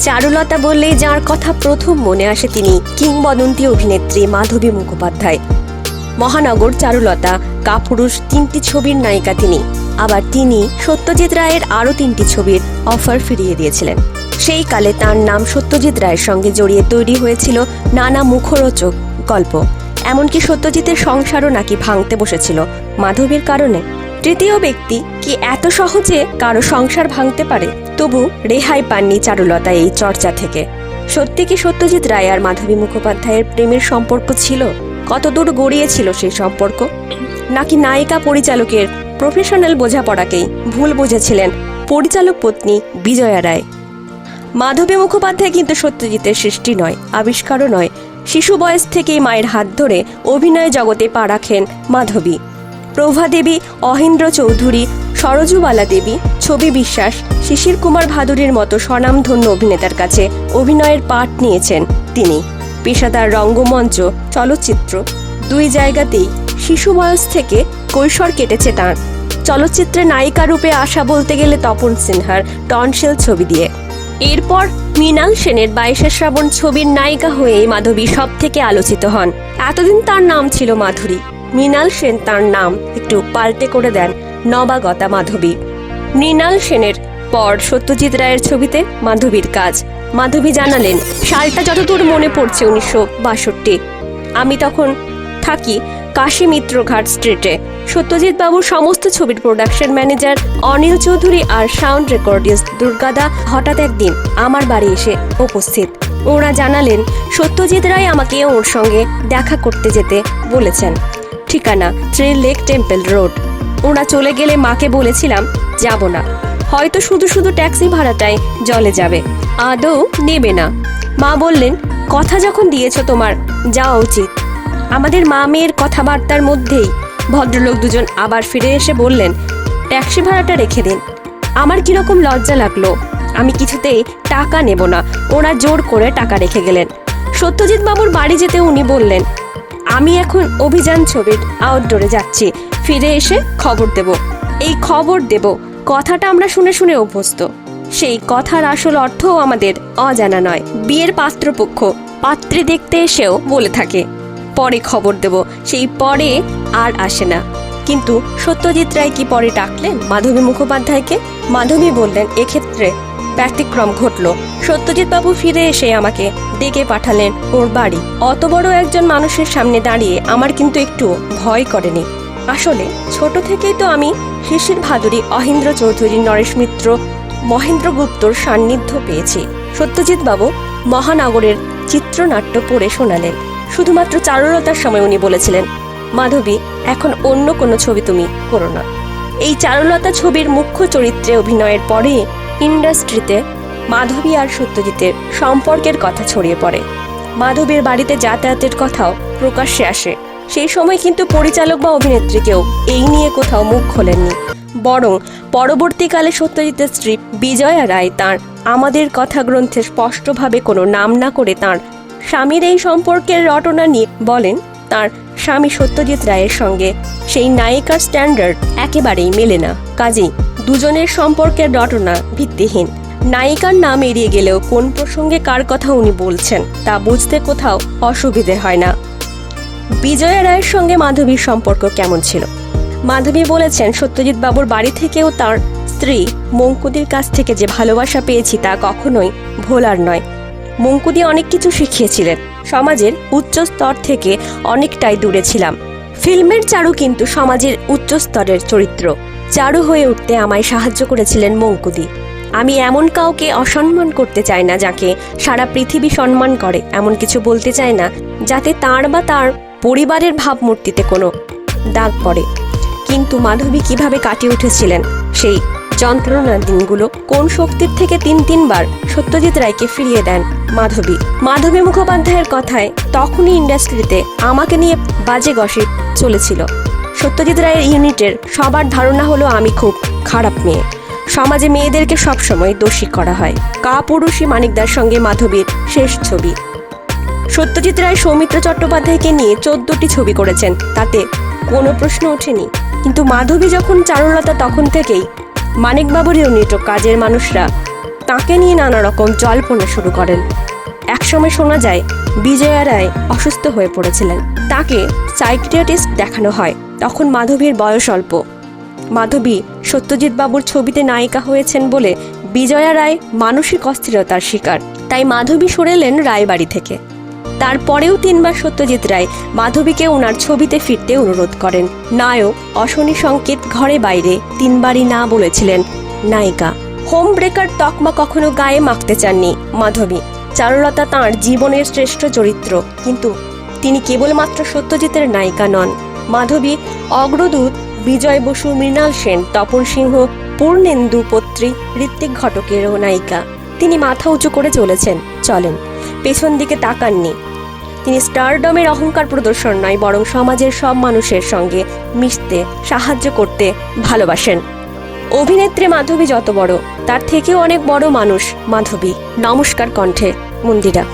চারুলতা বললেই যার কথা প্রথম মনে আসে তিনি কিংবদন্তি অভিনেত্রী মাধবী মুখোপাধ্যায়। মহানগর চারুলতা, কাপুরুষ তিনটি ছবির নায়িকা তিনি। আবার তিনি সত্যজিৎ রায়ের আরও তিনটি ছবির অফার ফিরিয়ে দিয়েছিলেন। সেই কালে তার নাম সত্যজিৎ রায়ের সঙ্গে জড়িয়ে তৈরি হয়েছিল নানা মুখরোচক গল্প। এমনকি সত্যজিতের সংসারও নাকি ভাঙতে বসেছিল মাধবীর কারণে। তৃতীয় ব্যক্তি কি এত সহজে কারও সংসার ভাঙতে পারে? তবু রেহাই পাননি চারুলতা এই চর্চা থেকে। সত্যি কি সত্যজিৎ রায় আর মাধবী মুখোপাধ্যায়ের প্রেমের সম্পর্ক ছিল? কতদূর গড়িয়েছিল সেই সম্পর্ক? নাকি নায়িকা পরিচালকের প্রফেশনাল বোঝাপড়াকেই ভুল বুঝেছিলেন পরিচালক পত্নী বিজয়া রায়? মাধবী মুখোপাধ্যায় কিন্তু সত্যজিতের সৃষ্টি নয়, আবিষ্কারও নয়। শিশু বয়স থেকেই মায়ের হাত ধরে অভিনয় জগতে পা রাখেন মাধবী। প্রভা দেবী, অহেন্দ্র চৌধুরী সরজুবালা দেবী, ছবি বিশ্বাস, শিশির কুমার ভাদুরীর মতো স্বনামধন্য অভিনেতার কাছে অভিনয়ের পাঠ নিয়েছেন তিনি। পেশাদার রঙ্গমঞ্চ, চলচ্চিত্র, দুই জায়গাতেই শিশু বয়স থেকে কৈশোর কেটেছে তাঁর। চলচ্চিত্রে নায়িকা রূপে আসা বলতে গেলে তপন সিনহার টনশেল ছবি দিয়ে। এরপর মৃণাল সেনের বাইশে শ্রাবণ ছবির নায়িকা হয়ে মাধবী সব থেকে আলোচিত হন। এতদিন তার নাম ছিল মাধুরী। মৃণাল সেন তার নাম একটু পাল্টে করে দেন নবাগতা মাধবী। মৃণাল সেনের পর সত্যজিৎ রায়ের ছবিতে মাধবীর কাজ। মাধবী জানালেন, সালটা যতদূর মনে পড়ছে উনিশশো বাষট্টি। আমি তখন থাকি কাশী মিত্রঘাট স্ট্রিটে। সত্যজিৎ বাবুর সমস্ত ছবির প্রোডাকশন ম্যানেজার অনিল চৌধুরী আর সাউন্ড রেকর্ডিস্ট দুর্গাদা হঠাৎ একদিন আমার বাড়ি এসে উপস্থিত। ওরা জানালেন, সত্যজিৎ রায় আমাকে ওর সঙ্গে দেখা করতে যেতে বলেছেন। ঠিকানা ট্রেন লেক টেম্পল রোড। ওরা চলে গেলে মাকে বলেছিলাম, যাব না। হয়তো শুধু শুধু ট্যাক্সি ভাড়াটাই জলে যাবে। আদৌ নেবে না। মা বললেন, কথা যখন দিয়েছ তোমার, যাওয়া উচিত। আমাদের মা মেয়ের কথাবার্তার মধ্যেই ভদ্রলোক দুজন আবার ফিরে এসে বললেন, ট্যাক্সি ভাড়াটা রেখে দিন। আমার কীরকম লজ্জা লাগল। আমি কিছুতেই টাকা নেব না। ওরা জোর করে টাকা রেখে গেলেন। সত্যজিৎ বাবুর বাড়ি যেতে উনি বললেন আমি এখন অভিযান ছবির আউটডোরে যাচ্ছি। ফিরে এসে খবর দেব। এই খবর দেব। কথাটা আমরা শুনে শুনে অভ্যস্ত। সেই কথার আসল অর্থও আমাদের অজানা নয়। বিয়ের পাত্রপক্ষ পাত্রে দেখতে এসেও বলে থাকে। পরে খবর দেব। সেই পরে আর আসে না। কিন্তু সত্যজিৎ রায় কি পরে ডাকলেন? মাধবী মুখোপাধ্যায়কে? মাধবী বললেন, এক্ষেত্রে ব্যতিক্রম ঘটল। সত্যজিৎ বাবু ফিরে এসে আমাকে ডেকে পাঠালেন ওর বাড়ি। অত বড় একজন মানুষের সামনে দাঁড়িয়ে আমার কিন্তু একটু ভয় করেনি। আসলে ছোট থেকেই তো আমি শিশির ভাদুরী, অহিন্দ্র চৌধুরী, নরেশ মিত্র, মহেন্দ্র গুপ্তর সান্নিধ্য পেয়েছি। সত্যজিৎ বাবু মহানগরের চিত্রনাট্য পড়ে শোনালেন। শুধুমাত্র চারুলতার সময় উনি বলেছিলেন, মাধবী, এখন অন্য কোনো ছবি তুমি করো না। এই চারুলতা ছবির মুখ্য চরিত্রে অভিনয়ের পরে ইন্ডাস্ট্রিতে মাধবী আর সত্যজিতের সম্পর্কের কথা ছড়িয়ে পড়ে। মাধবীর বাড়িতে যাতায়াতের কথাও প্রকাশ্যে আসে। সেই সময় কিন্তু পরিচালক বা অভিনেত্রীকেও এই নিয়ে কোথাও মুখ খোলেননি। বরং পরবর্তীকালে সত্যজিতের স্ত্রী বিজয়া রায় তাঁর আমাদের কথা গ্রন্থে স্পষ্টভাবে কোনো নাম না করে তাঁর স্বামীর এই সম্পর্কের রটনা নিয়ে বলেন, তার স্বামী সত্যজিৎ রায়ের সঙ্গে সেই নায়িকার স্ট্যান্ডার্ড একেবারেই মেলে না। কাজেই দুজনের সম্পর্কের রটনা ভিত্তিহীন। নায়িকার নাম এড়িয়ে গেলেও কোন প্রসঙ্গে কার কথা উনি বলছেন, তা বুঝতে কোথাও অসুবিধে হয় না। বিজয়া রায়ের সঙ্গে মাধবীর সম্পর্ক কেমন ছিল? মাধবী বলেছেন, সত্যজিৎ বাবুর বাড়ি থেকেও তার স্ত্রী মঙ্কুদির কাছ থেকে যে ভালোবাসা পেয়েছি তা কখনোই ভোলার নয়। মঙ্কুদি অনেক কিছু শিখিয়েছিলেন। সমাজের উচ্চ স্তর থেকে অনেকটাই দূরে ছিলাম। ফিল্মের চারু কিন্তু সমাজের উচ্চ স্তরের চরিত্র। চারু হয়ে উঠতে আমায় সাহায্য করেছিলেন মঙ্কুদি। আমি এমন কাউকে অসম্মান করতে চাই না যাকে সারা পৃথিবী সম্মান করে, এমন কিছু বলতে চাই না যাতে তার বা তার পরিবারের ভাবমূর্তিতে কোনো দাগ পড়ে। কিন্তু মাধবী কীভাবে কাটিয়ে উঠেছিলেন সেই যন্ত্রণার দিনগুলো কোন শক্তির থেকে তিন তিনবার সত্যজিৎ রায়কে ফিরিয়ে দেন মাধবী। মাধবী মুখোপাধ্যায়ের কথায় তখনই ইন্ডাস্ট্রিতে আমাকে নিয়ে বাজে গসিপ চলেছিল। সত্যজিৎ রায়ের ইউনিটের সবার ধারণা হলো আমি খুব খারাপ মেয়ে। সমাজে মেয়েদেরকে সবসময় দোষী করা হয়। কাপুরুষী মানিকদার সঙ্গে মাধবীর শেষ ছবি। সত্যজিৎ রায় সৌমিত্র চট্টোপাধ্যায়কে নিয়ে চোদ্দটি ছবি করেছেন, তাতে কোনো প্রশ্ন ওঠেনি। কিন্তু মাধবী যখন চারুলতা তখন থেকেই মানিকবাবুর ইউনিট ও কাজের মানুষরা তাকে নিয়ে নানা রকম জল্পনা শুরু করেন। একসময় শোনা যায়, বিজয়া রায় অসুস্থ হয়ে পড়েছিলেন। তাকে সাইকিয়াট্রিস্ট দেখানো হয়। তখন মাধবীর বয়স অল্প। মাধবী সত্যজিৎ বাবুর ছবিতে নায়িকা হয়েছেন বলে বিজয়া রায় মানসিক অস্থিরতার শিকার। তাই মাধবী সরেলেন রায়বাড়ি থেকে। তারপরেও তিনবার সত্যজিৎ রায় মাধবীকে ওনার ছবিতে ফিরতে অনুরোধ করেন। নায়ক অশনি সংকেত ঘরে বাইরে তিনবারই না বলেছিলেন, নায়িকা, হোম ব্রেকার তকমা কখনো গায়ে মাখতে চাননি মাধবী। চারুলতা তাঁর জীবনের শ্রেষ্ঠ চরিত্র, কিন্তু তিনি কেবলমাত্র সত্যজিতের নায়িকা নন। মাধবী, অগ্রদূত বিজয় বসু, মৃণাল সেন, তপন সিংহ, পূর্ণেন্দু পত্রী, ঋত্বিক ঘটকেরও নায়িকা। তিনি মাথা উঁচু করে চলেছেন। চলেন, পেছন দিকে তাকাননি। তিনি স্টারডমের অহংকার প্রদর্শন নয়, বরং সমাজের সব মানুষের সঙ্গে মিশতে, সাহায্য করতে ভালোবাসেন। অভিনেত্রী মাধবী যত বড়, তার থেকেও অনেক বড় মানুষ মাধবী। নমস্কার কণ্ঠে, মন্দিরা।